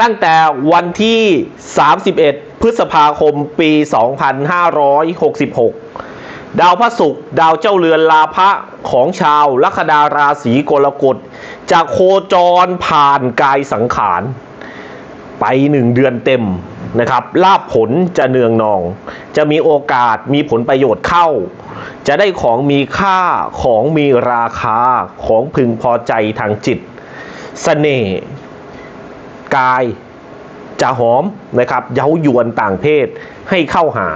ตั้งแต่วันที่ 31 พฤษภาคมปี 2566 ดาวพระศุกร์ดาวเจ้าเรือนลาภะของชาวลัคนาราศีกรกฎจะโคจรผ่านกายสังขาร ไปหนึ่งเดือนเต็มนะครับลาบผลจะเนืองนอง จะมีโอกาสมีผลประโยชน์เข้า จะได้ของมีค่าของมีราคาของพึงพอใจทางจิตเสน่ห์ กายจะหอมนะครับเย้ายวนต่างเพศให้เข้าหา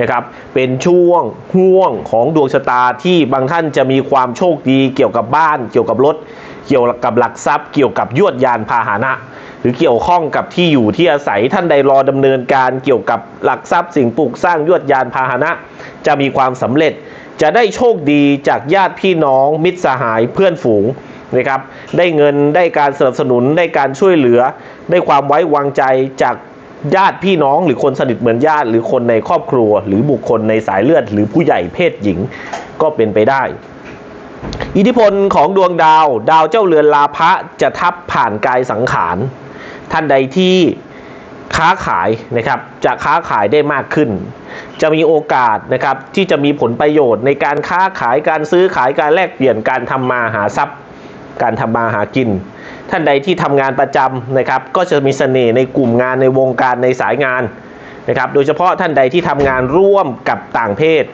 นะครับเป็นช่วงห่วงของดวงชะตาที่บางท่านจะมีความโชคดีเกี่ยวกับบ้าน เกี่ยวกับรถ เกี่ยวกับหลักทรัพย์ เกี่ยวกับยวดยานพาหนะ หรือเกี่ยวข้องกับที่อยู่ที่อาศัยท่านใดรอดำเนินการเกี่ยวกับหลักทรัพย์สิ่งปลูกสร้างยวดยานพาหนะ จะมีความสำเร็จจะได้โชคดีจากญาติพี่น้องมิตรสหายเพื่อนฝูง นะครับ ได้เงินได้การสนับสนุนได้การช่วยเหลือ ได้ความไว้วางใจจากญาติพี่น้องหรือคนสนิทเหมือนญาติ หรือคนในครอบครัว หรือบุคคลในสายเลือด หรือผู้ใหญ่เพศหญิงก็เป็นไปได้ อิทธิพลของดวงดาว ดาวเจ้าเรือนลาภะจะทับผ่านกายสังขาร ท่านใดที่ค้าขายนะครับจะค้าขายได้มากขึ้น จะมีโอกาสนะครับที่จะมีผลประโยชน์ในการค้าขายการซื้อขายการแลกเปลี่ยนการทำมาหาทรัพย์ การทำมาหากิน ท่านใดที่ทำงานประจำนะครับ ก็จะมีเสน่ห์ในกลุ่มงานในวงการในสายงานนะครับ โดยเฉพาะท่านใดที่ทำงานร่วมกับต่างเพศ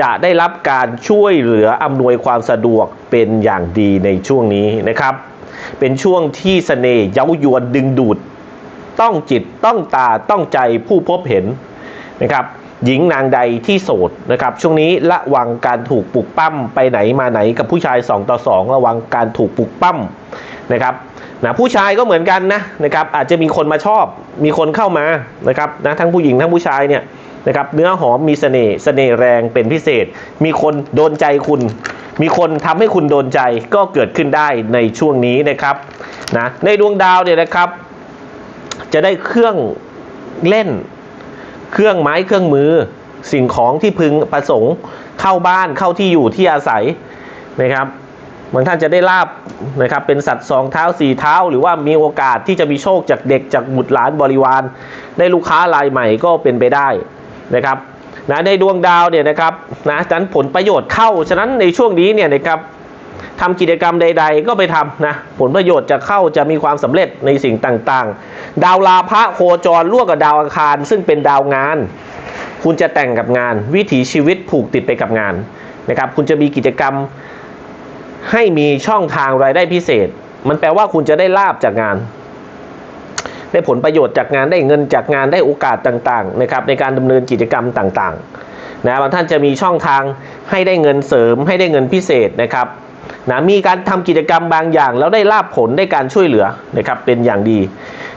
จะได้รับการช่วยเหลืออำนวยความสะดวกเป็นอย่างดีในช่วงนี้นะครับ เป็นช่วงที่เสน่ห์เย้ายวนดึงดูด ต้องจิตต้องตาต้องใจผู้พบเห็นนะครับ หญิงนางใดที่โสดนะครับ ช่วงนี้ระวังการถูกปลุกปั้มไปไหนมาไหนกับผู้ชาย 2 ต่อ 2 ระวังการถูกปลุกปั้มนะครับนะผู้ชายก็เหมือนกันนะนะครับอาจจะมีคนมาชอบ มีคนเข้ามานะครับนะทั้งผู้หญิงทั้งผู้ชายเนี่ยนะครับเนื้อหอมมีเสน่ห์เสน่ห์แรงเป็นพิเศษ มีคนโดนใจคุณ มีคนทำให้คุณโดนใจก็เกิดขึ้นได้ในช่วงนี้นะครับนะในดวงดาวเนี่ยนะครับ จะได้เครื่องเล่น เครื่องไม้เครื่องมือ สิ่งของที่พึงประสงค์เข้าบ้านเข้าที่อยู่ที่อาศัยนะครับบางท่านจะได้ลาบนะครับเป็นสัตว์สองเท้าสี่เท้า หรือว่ามีโอกาสที่จะมีโชคจากเด็กจากบุตรหลานบริวาร ได้ลูกค้ารายใหม่ก็เป็นไปได้นะครับนะในดวงดาวเนี่ยนะครับนะฉะนั้นผลประโยชน์เข้าฉะนั้นในช่วงนี้เนี่ยนะครับ ทำกิจกรรมใด ๆ ก็ไปทำนะผลประโยชน์จะเข้าจะมีความสำเร็จในสิ่งต่างๆ ดาวลาภะโคจรร่วมกับดาวอังคาร ซึ่งเป็นดาวงาน คุณจะแต่งกับงาน วิถีชีวิตผูกติดไปกับงานนะครับคุณจะมีกิจกรรมให้มีช่องทางรายได้พิเศษ มันแปลว่าคุณจะได้ลาบจากงาน ได้ผลประโยชน์จากงานได้เงินจากงานได้โอกาสต่างๆนะครับในการดำเนินกิจกรรมต่างๆนะบางท่านจะมีช่องทางให้ได้เงินเสริมให้ได้เงินพิเศษนะครับ นะมีการทำกิจกรรมบางอย่าง แล้วได้ลาบผลได้การช่วยเหลือนะครับเป็นอย่างดี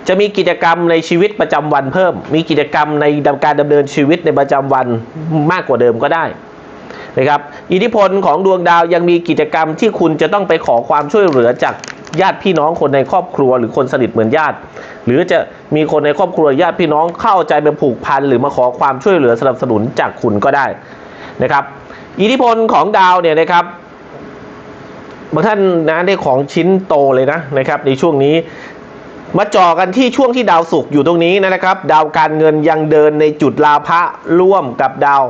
จะมีกิจกรรมในชีวิตประจำวันเพิ่ม มีกิจกรรมในการดำเนินชีวิตในประจำวันมากกว่าเดิมก็ได้นะครับอิทธิพลของดวงดาวยังมีกิจกรรมที่คุณจะต้องไปขอความช่วยเหลือจากญาติพี่น้องคนในครอบครัวหรือคนสนิทเหมือนญาติ หรือจะมีคนในครอบครัวญาติพี่น้องเข้าใจเป็นผูกพันหรือมาขอความช่วยเหลือสนับสนุนจากคุณก็ได้นะครับ อิทธิพลของดาวเนี่ยนะครับ บางท่านนะได้ของชิ้นโตเลยนะนะครับในช่วงนี้มาจ่อกันที่ช่วงที่ดาวศุกร์อยู่ตรงนี้นะครับ ดาวการเงินยังเดินในจุดลาภะร่วมกับดาว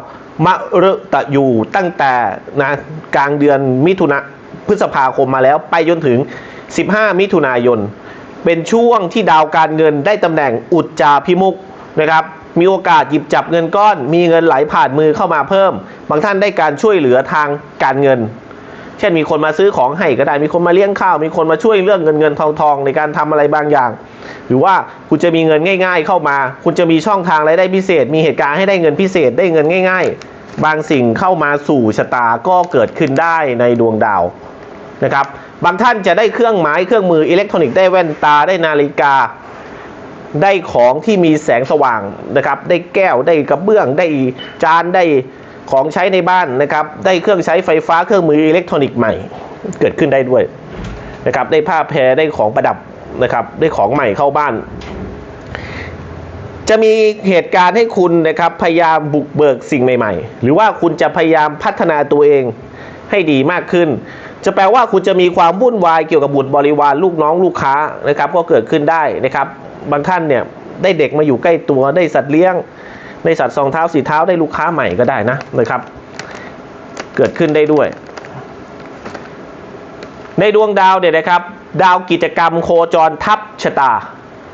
มะฤตะอยู่ตั้งแต่นะกลางเดือนมิถุนาพฤษภาคมมาแล้วไปจนถึง 15 มิถุนายน เป็นช่วงที่ดาวการเงินได้ตำแหน่งอุจจาพิมุกนะครับมีโอกาสหยิบจับเงินก้อน มีเงินไหลผ่านมือเข้ามาเพิ่ม บางท่านได้การช่วยเหลือทางการเงิน เช่นมีคนมาซื้อของให้ก็ได้ มีคนมาเลี้ยงข้าว มีคนมาช่วยเรื่องเงินเงินทองทองในการทำอะไรบางอย่าง หรือว่าคุณจะมีเงินง่าย ๆ เข้ามา คุณจะมีช่องทางรายได้พิเศษ มีเหตุการณ์ให้ได้เงินพิเศษได้เงินง่าย ๆ บางสิ่งเข้ามาสู่ชะตาก็เกิดขึ้นได้ในดวงดาวนะครับ บางท่านจะได้เครื่องหมายเครื่องมืออิเล็กทรอนิกส์ได้แว่นตาได้นาฬิกาได้ของที่มีแสงสว่างนะครับ ได้แก้วได้กระเบื้องได้จานได้ ของใช้ในบ้านนะครับ ได้เครื่องใช้ไฟฟ้าเครื่องมืออิเล็กทรอนิกส์ใหม่ เกิดขึ้นได้ด้วยนะครับ ได้ผ้าแพรได้ของประดับนะครับ ได้ของใหม่เข้าบ้าน จะมีเหตุการณ์ให้คุณนะครับพยายามบุกเบิกสิ่งใหม่ ๆ หรือว่าคุณจะพยายามพัฒนาตัวเองให้ดีมากขึ้น จะแปลว่าคุณจะมีความวุ่นวายเกี่ยวกับบุตรบริวารลูกน้องลูกค้านะครับ ก็เกิดขึ้นได้นะครับ บางท่านเนี่ยได้เด็กมาอยู่ใกล้ตัวได้สัตว์เลี้ยง ได้สัตว์สองเท้าสี่เท้าได้ลูกค้าใหม่ก็ได้นะนะครับ เกิดขึ้นได้ด้วย ในดวงดาวเนี่ยนะครับ ดาวกิจกรรมโคจรทับชะตา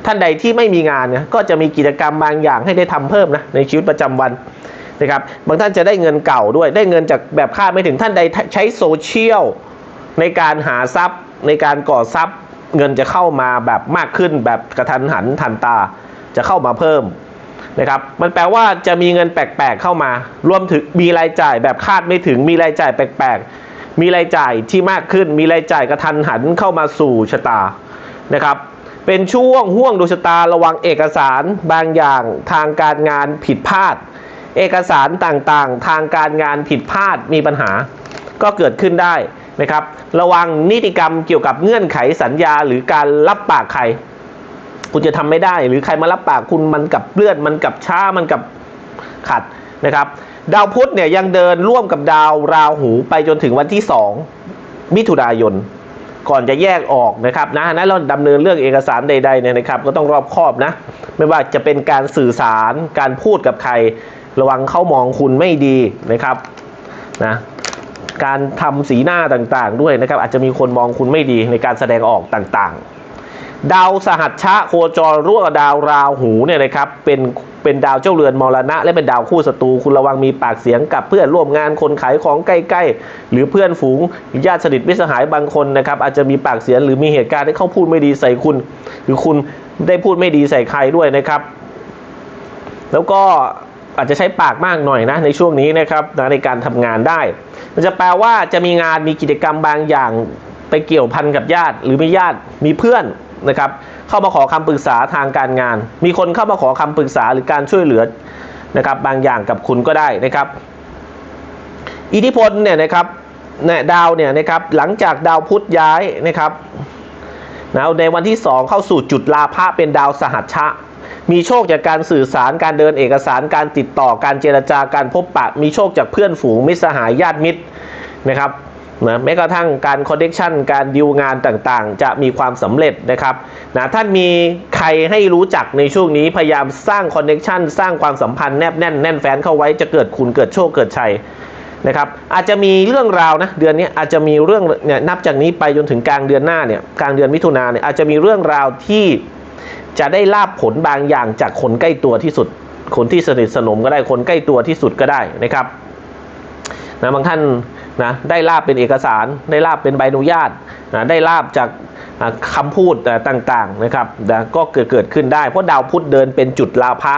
ท่านใดที่ไม่มีงานเนี่ยก็จะมีกิจกรรมบางอย่างให้ได้ทำเพิ่มนะในชีวิตประจำวันนะครับบางท่านจะได้เงินเก่าด้วย ได้เงินจากแบบคาดไม่ถึงท่านใดใช้โซเชียลในการหาทรัพย์ในการก่อทรัพย์ เงินจะเข้ามาแบบมากขึ้นแบบกระทันหันทันตาจะเข้ามาเพิ่ม นะครับ มันแปลว่าจะมีเงินแปลกๆเข้ามารวมถึงมีรายจ่ายแบบคาดไม่ถึง มีรายจ่ายแปลกๆ มีรายจ่ายที่มากขึ้น มีรายจ่ายกระทันหันเข้ามาสู่ชะตานะครับ เป็นช่วงห่วงดวงชะตาระวังเอกสารบางอย่างทางการงานผิดพลาด เอกสารต่างๆ ทางการงานผิดพลาดมีปัญหา ก็เกิดขึ้นได้นะครับ ระวังนิติกรรมเกี่ยวกับเงื่อนไขสัญญาหรือการรับปากใคร คุณจะทำไม่ได้ หรือใครมารับปากคุณมันกับเลื่อนมันกับช้ามันกับขัดนะครับ ดาวพุธเนี่ยยังเดินร่วมกับดาวราหูไปจนถึงวันที่ 2 มิถุนายน ก่อนจะแยกออกนะครับนะนั้นเราดำเนินเรื่องเอกสารใดๆเนี่ยนะครับ ก็ต้องรอบคอบนะ ไม่ว่าจะเป็นการสื่อสารการพูดกับใคร ระวังเขามองคุณไม่ดีนะครับนะการทำสีหน้าต่างๆด้วยนะครับ อาจจะมีคนมองคุณไม่ดีในการแสดงออกต่างๆ ดาวสหัชชะโคจรร่วมกับดาวราหูเนี่ยนะครับเป็นเป็นดาวเจ้าเรือนมรณะ และเป็นดาวคู่ศัตรูคุณระวังมีปากเสียงกับเพื่อนร่วมงานคนขายของใกล้ๆ หรือเพื่อนฝูงญาติสนิทมิตรสหายบางคนนะครับอาจจะมีปากเสียงหรือมีเหตุการณ์ที่เขาพูดไม่ดีใส่คุณ หรือคุณได้พูดไม่ดีใส่ใครด้วยนะครับ แล้วก็อาจจะใช้ปากมากหน่อยนะในช่วงนี้นะครับนะในการทำงานได้ มันจะแปลว่าจะมีงานมีกิจกรรมบางอย่างไปเกี่ยวพันกับญาติ หรือมีญาติมีเพื่อน นะครับเข้ามาขอคำปรึกษาทางการงาน มีคนเข้ามาขอคำปรึกษาหรือการช่วยเหลือนะครับบางอย่างกับคุณก็ได้นะครับ อิทธิพลเนี่ยนะครับดาวเนี่ยนะครับหลังจากดาวพุธย้ายนะครับนะในวันที่ 2 เข้าสู่จุดลาภะเป็นดาวสหัชชะ มีโชคจากการสื่อสารการเดินเอกสารการติดต่อการเจรจาการพบปะ มีโชคจากเพื่อนฝูงมิตรสหายญาติมิตรนะครับ นะแม้กระทั่งการคอนเนคชันการดิวงานต่างๆ จะมีความสำเร็จนะครับนะท่านมีใครให้รู้จักในช่วงนี้พยายามสร้างคอนเนคชันสร้างความสัมพันธ์แนบแน่นแน่นแฟนเข้าไว้จะเกิดคุณเกิดโชคเกิดชัยนะครับอาจจะมีเรื่องราวนะเดือนนี้อาจจะมีเรื่องเนี่ยนับจากนี้ไปจนถึงกลางเดือนหน้าเนี่ยกลางเดือนมิถุนาเนี่ยอาจจะมีเรื่องราวที่จะได้ลาบผลบางอย่างจากคนใกล้ตัวที่สุด คนที่สนิทสนมก็ได้คนใกล้ตัวที่สุดก็ได้นะครับนะบางท่าน นะได้ลาบเป็นเอกสาร ได้ลาบเป็นใบอนุญาตนะได้ลาบจากอ่าคำพูดต่างๆนะครับนะก็เกิดเกิดขึ้นได้ เพราะดาวพุธเดินเป็นจุดลาภะ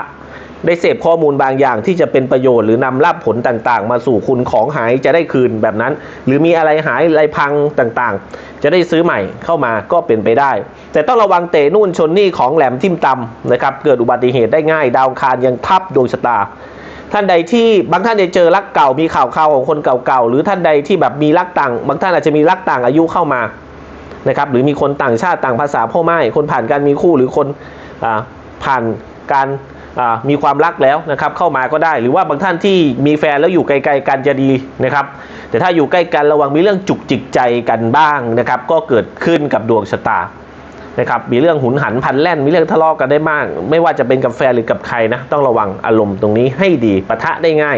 ได้เสพข้อมูลบางอย่างที่จะเป็นประโยชน์หรือนำลาบผลต่างๆ มาสู่คุณของหายจะได้คืนแบบนั้น หรือมีอะไรหายอะไรพังต่างๆ จะได้ซื้อใหม่เข้ามาก็เป็นไปได้ แต่ต้องระวังเตะนู่นชนนี่ของแหลมทิ่มตำนะครับเกิดอุบัติเหตุได้ง่าย ดาวคารยังทับดวงชะตา ท่านใดที่บางท่านได้เจอรักเก่ามีข่าวข่าวของคนเก่าๆหรือท่านใดที่แบบมีรักต่าง บางท่านอาจจะมีรักต่างอายุเข้ามานะครับหรือมีคนต่างชาติต่างภาษาพ่อไม้คนผ่านการมีคู่หรือคนอผ่านการมีความรักแล้วนะครับเข้ามาก็ได้ หรือว่าบางท่านที่มีแฟนแล้วอยู่ไกลๆกันจะดีนะครับ แต่ถ้าอยู่ใกล้กันระวังมีเรื่องจุกจิกใจกันบ้างนะครับ ก็เกิดขึ้นกับดวงชะตา นะครับมีเรื่องหุนหันพันแล่น มีเรื่องทะเลาะกันได้มากไม่ว่าจะเป็นกับแฟนหรือกับใครนะต้องระวังอารมณ์ตรงนี้ให้ดีปะทะได้ง่าย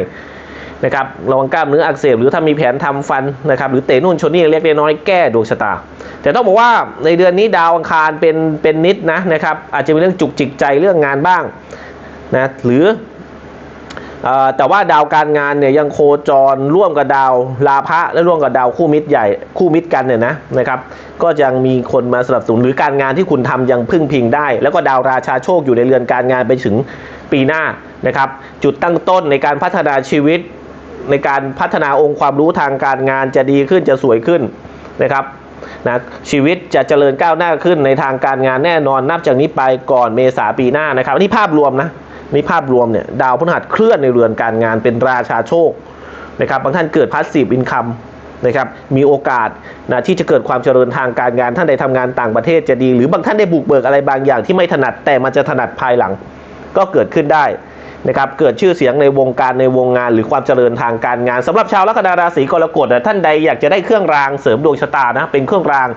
นะครับระวังกล้ามเนื้ออักเสบหรือถ้ามีแผนทำฟันนะครับหรือเตะนู่นชนนี่เล็กน้อยแก้ดวงชะตา แต่ต้องบอกว่าในเดือนนี้ดาวอังคารเป็นเป็นนิดนะนะครับอาจจะมีเรื่องจุกจิกใจเรื่องงานบ้างนะหรือ แต่ว่าดาวการงานเนี่ยยังโคจรร่วมกับดาวลาภะและร่วมกับดาวคู่มิตรใหญ่คู่มิตรกันเนี่ยนะนะครับก็ยังมีคนมาสนับสนุนหรือการงานที่คุณทำยังพึ่งพิงได้ แล้วก็ดาวราชาโชคอยู่ในเรือนการงานไปถึงปีหน้านะครับจุดตั้งต้นในการพัฒนาชีวิต ในการพัฒนาองค์ความรู้ทางการงานจะดีขึ้นจะสวยขึ้นนะครับนะชีวิตจะเจริญก้าวหน้าขึ้นในทางการงานแน่นอนนับจากนี้ไปก่อนเมษาปีหน้านะครับอันนี้ภาพรวมนะ นี่ภาพรวมเนี่ยดาวพฤหัสเคลื่อนในเรือนการงานเป็นราชาโชคนะครับบางท่านเกิดพาสซีฟอินคัมนะครับมีโอกาสนะที่จะเกิดความเจริญทางการงานท่านใดทำงานต่างประเทศจะดี หรือบางท่านได้บุกเบิกอะไรบางอย่างที่ไม่ถนัดแต่มันจะถนัดภายหลัง ก็เกิดขึ้นได้นะครับเกิดชื่อเสียงในวงการในวงงานหรือความเจริญทางการงานสำหรับชาวลัคนาราศีกรกฎนะท่านใดอยากจะได้เครื่องรางเสริมดวงชะตานะเป็นเครื่องราง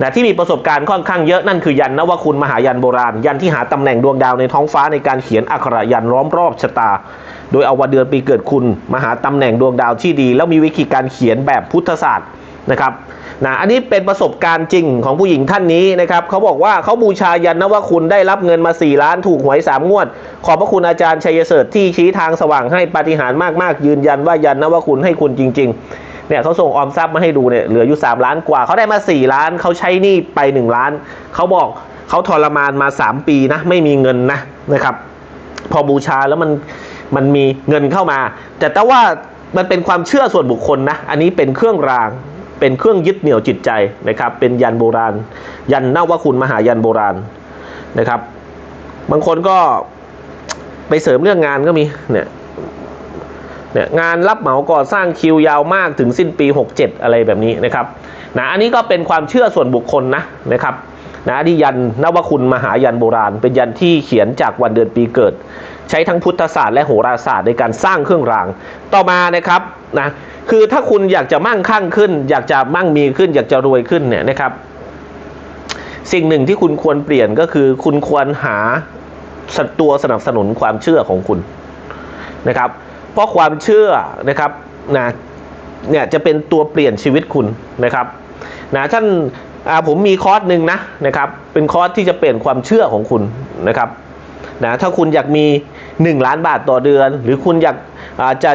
นะที่มีประสบการณ์ค่อนข้างเยอะนั่นคือยันนวคุณมหายันโบราณ ยันที่หาตำแหน่งดวงดาวในท้องฟ้าในการเขียนอักขระยันล้อมรอบชะตา โดยเอาวันเดือนปีเกิดคุณมาหาตำแหน่งดวงดาวที่ดี แล้วมีวิธีการเขียนแบบพุทธศาสตร์นะครับนะอันนี้เป็นประสบการณ์จริงของผู้หญิงท่านนี้นะครับเขาบอกว่าเขาบูชายันนวคุณได้รับเงินมา 4 ล้านถูกหวย 3 งวด ขอบพระคุณอาจารย์ชัยเสริฐที่ชี้ทางสว่างให้ปาฏิหาริย์มากๆ ยืนยันว่ายันนวคุณให้คุณจริง ๆ เนี่ยเขาส่งออมทรัพย์มาให้ดูเนี่ยเหลืออยู่ 3 ล้านกว่าเขาได้มา 4 ล้านเขาใช้หนี้ไป 1 ล้านเขาบอกเขาทรมานมา 3 ปีนะไม่มีเงินนะนะครับ พอบูชาแล้วมันมันมีเงินเข้ามา แต่แต่ว่ามันเป็นความเชื่อส่วนบุคคลนะ อันนี้เป็นเครื่องราง เป็นเครื่องยึดเหนี่ยวจิตใจนะครับ เป็นยันโบราณ ยันนาวคุณมหายันโบราณนะครับ บางคนก็ไปเสริมเรื่องงานก็มีเนี่ย เนี่ยงานรับเหมาก่อสร้างคิวยาวมากถึงสิ้นปี 67 อะไรแบบนี้นะครับนะอันนี้ก็เป็นความเชื่อส่วนบุคคลนะนะครับนะที่ยันนวคุณมหายันโบราณ เป็นยันที่เขียนจากวันเดือนปีเกิด ใช้ทั้งพุทธศาสตร์และโหราศาสตร์ในการสร้างเครื่องราง ต่อมานะครับนะคือถ้าคุณอยากจะมั่งคั่งขึ้น อยากจะมั่งมีขึ้น อยากจะรวยขึ้นเนี่ยนะครับ สิ่งหนึ่งที่คุณควรเปลี่ยนก็คือ คุณควรหาสัตัวสนับสนุนความเชื่อของคุณนะครับ เพราะความเชื่อนะครับนะเนี่ยจะเป็นตัวเปลี่ยนชีวิตคุณนะครับนะท่านาผมมีคอร์สหนึ่งนะนะครับเป็นคอร์สที่จะเปลี่ยนความเชื่อของคุณนะครับนะถ้าคุณอยากมี 1 ล้านบาทต่อเดือน หรือคุณอยากอาจะ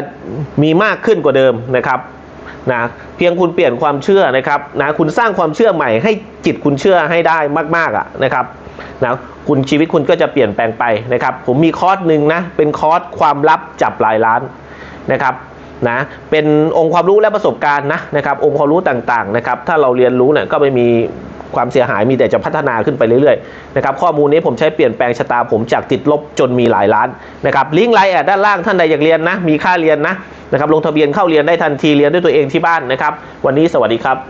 มีมากขึ้นกว่าเดิมนะครับนะเพียงคุณเปลี่ยนความเชื่อนะครับนะคุณสร้างความเชื่อใหม่ให้จิตคุณเชื่อให้ได้มากๆอะนะครับ นะคุณชีวิตคุณก็จะเปลี่ยนแปลงไปนะครับ ผมมีคอร์สหนึ่งนะเป็นคอร์สความลับจับหลายล้านนะครับนะเป็นองค์ความรู้และประสบการณ์นะนะครับ องค์ความรู้ต่างๆนะครับ ถ้าเราเรียนรู้เนี่ยก็ไม่มีความเสียหายมีแต่จะพัฒนาขึ้นไปเรื่อยๆนะครับข้อมูลนี้ผมใช้เปลี่ยนแปลงชะตาผมจากติดลบจนมีหลายล้านนะครับลิงก์ไลน์แอดด้านล่างท่านใดอยากเรียนนะมีค่าเรียนนะนะครับลงทะเบียนเข้าเรียนได้ทันทีเรียนด้วยตัวเองที่บ้านนะครับ วันนี้สวัสดีครับ